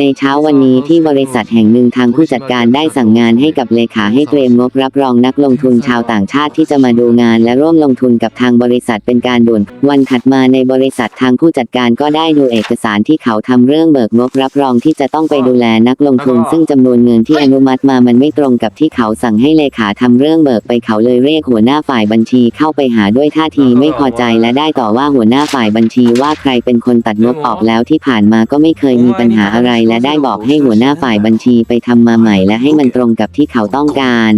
ในเช้าวันนี้ที่บริษัทแห่งหนึ่งทางผู้จัดการได้สั่งงานให้กับเลขาให้เตรียมงบรับรองนักลงทุนชาวต่างชาติที่จะมาดูงานและร่วมลงทุนกับทางบริษัทเป็นการด่วน วันถัดมาในบริษัททางผู้จัดการก็ได้ดูเอกสารที่เขาทำเรื่องเบิกงบรับรองที่จะต้องไปดูแลนักลงทุน ซึ่งจำนวนเงินที่อนุมัติมามันไม่ตรงกับที่เขาสั่งให้เลขาทำเรื่องเบิกไปเขาเลยเรียกหัวหน้าฝ่ายบัญชีเข้าไปหาด้วยท่าทีไม่พอใจและได้ต่อว่าหัวหน้าฝ่ายบัญชีว่าใครเป็นคนตัดงบออกแล้วที่ผ่านมาก็ไม่เคยมีปัญหาอะไรและได้บอกให้หัวหน้าฝ่ายบัญชีไปทำมาใหม่และให้มันตรงกับที่เขาต้องการ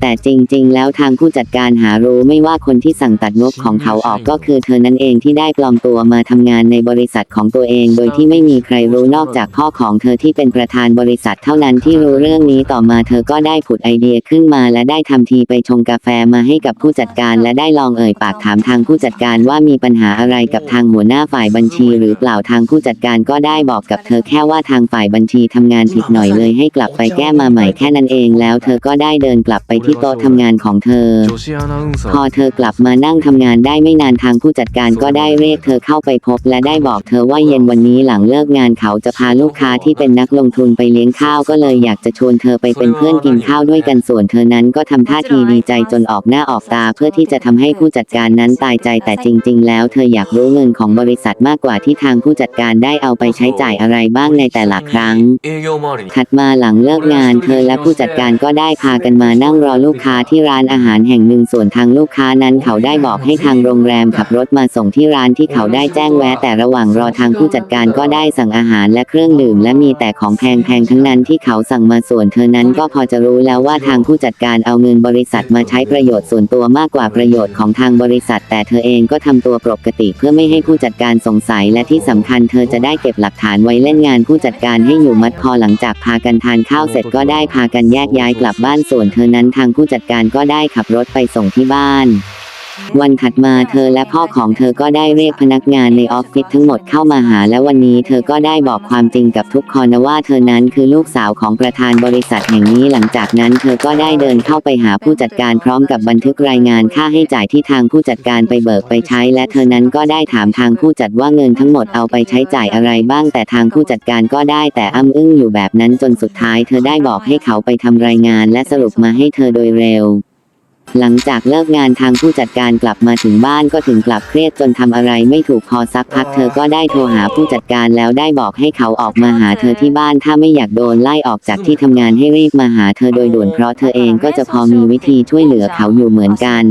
แต่จริง ๆ แล้วทางผู้จัดการหารู้ไม่ว่าคนที่สั่งตัดงบของเขาออกก็คือเธอนั่นเองที่ได้ปลอมตัวมาทำงานในบริษัทของตัวเอง โดยที่ไม่มีใครรู้นอกจากพ่อของเธอที่เป็นประธานบริษัทเท่านั้นที่รู้เรื่องนี้ต่อมาเธอก็ได้ผุดไอเดียขึ้นมา และได้ทำทีไปชงกาแฟมาให้กับผู้จัดการ และได้ลองเอ่ยปากถามทางผู้จัดการว่ามีปัญหาอะไรกับทางหัวหน้าฝ่ายบัญชี หรือเปล่าทางผู้จัดการก็ได้บอกกับเธอแค่ว่าทางฝ่ายบัญชีทำงานผิดหน่อยเลยให้กลับไปแก้มาใหม่แค่นั้นเอง แล้วเธอก็ได้เดินกลับไปที่ที่โต๊ะทำงานของเธอ พอเธอกลับมานั่งทำงานได้ไม่นานทางผู้จัดการก็ได้เรียกเธอเข้าไปพบ และได้บอกเธอว่าเย็นวันนี้หลังเลิกงานเขาจะพาลูกค้าที่เป็นนักลงทุนไปเลี้ยงข้าวก็เลยอยากจะชวนเธอไปเป็นเพื่อนกินข้าวด้วยกันส่วนเธอนั้นก็ทำท่าทีดีใจจนออกหน้าออกตา เพื่อที่จะทำให้ผู้จัดการนั้นตายใจแต่จริง ๆ แล้วเธออยากรู้เงินของบริษัทมากกว่าที่ทางผู้จัดการได้เอาไปใช้จ่ายอะไรบ้างในแต่ละครั้ง ถัดมาหลังเลิกงาน เธอและผู้จัดการก็ได้พากันมานั่งรอลูกค้าที่ร้านอาหารแห่งหนึ่งส่วนทางลูกค้านั้นเขาได้บอกให้ทางโรงแรมขับรถมาส่งที่ร้านที่เขาได้แจ้งแวะแต่ระหว่างรอทางผู้จัดการก็ได้สั่งอาหารและเครื่องดื่ม และมีแต่ของแพงๆทั้งนั้นที่เขาสั่งมาส่วนเธอนั้นก็พอจะรู้แล้วว่าทางผู้จัดการเอาเงินบริษัทมาใช้ประโยชน์ส่วนตัวมากกว่าประโยชน์ของทางบริษัท แต่เธอเองก็ทำตัวปกติ เพื่อไม่ให้ผู้จัดการสงสัยและที่สำคัญเธอจะได้เก็บหลักฐานไว้เล่นงานผู้จัดการให้อยู่มัดพอหลังจากพากันทานข้าวเสร็จก็ได้พากันแยกย้ายกลับบ้านส่วนเธอนั้นทางผู้จัดการก็ได้ขับรถไปส่งที่บ้าน วันถัดมาเธอและพ่อของเธอก็ได้เรียกพนักงานในออฟฟิศทั้งหมดเข้ามาหา และวันนี้เธอก็ได้บอกความจริงกับทุกคนนะว่าเธอนั้นคือลูกสาวของประธานบริษัทแห่งนี้หลังจากนั้นเธอก็ได้เดินเข้าไปหาผู้จัดการพร้อมกับบันทึกรายงานค่าให้จ่ายที่ทางผู้จัดการไปเบิกไปใช้ และเธอนั้นก็ได้ถามทางผู้จัดว่าเงินทั้งหมดเอาไปใช้จ่ายอะไรบ้าง แต่ทางผู้จัดการก็ได้แต่อ้ำอึ้งอยู่แบบนั้นจนสุดท้าย เธอได้บอกให้เขาไปทำรายงานและสรุปมาให้เธอโดยเร็ว หลังจากเลิกงานทางผู้จัดการกลับมาถึงบ้านก็ถึงกลับเครียดจนทำอะไรไม่ถูกพอสักพักเธอก็ได้โทรหาผู้จัดการแล้วได้บอกให้เขาออกมาหาเธอที่บ้านถ้าไม่อยากโดนไล่ออกจากที่ทำงานให้รีบมาหาเธอโดยด่วนเพราะเธอเองก็จะพอมีวิธีช่วยเหลือเขาอยู่เหมือนกัน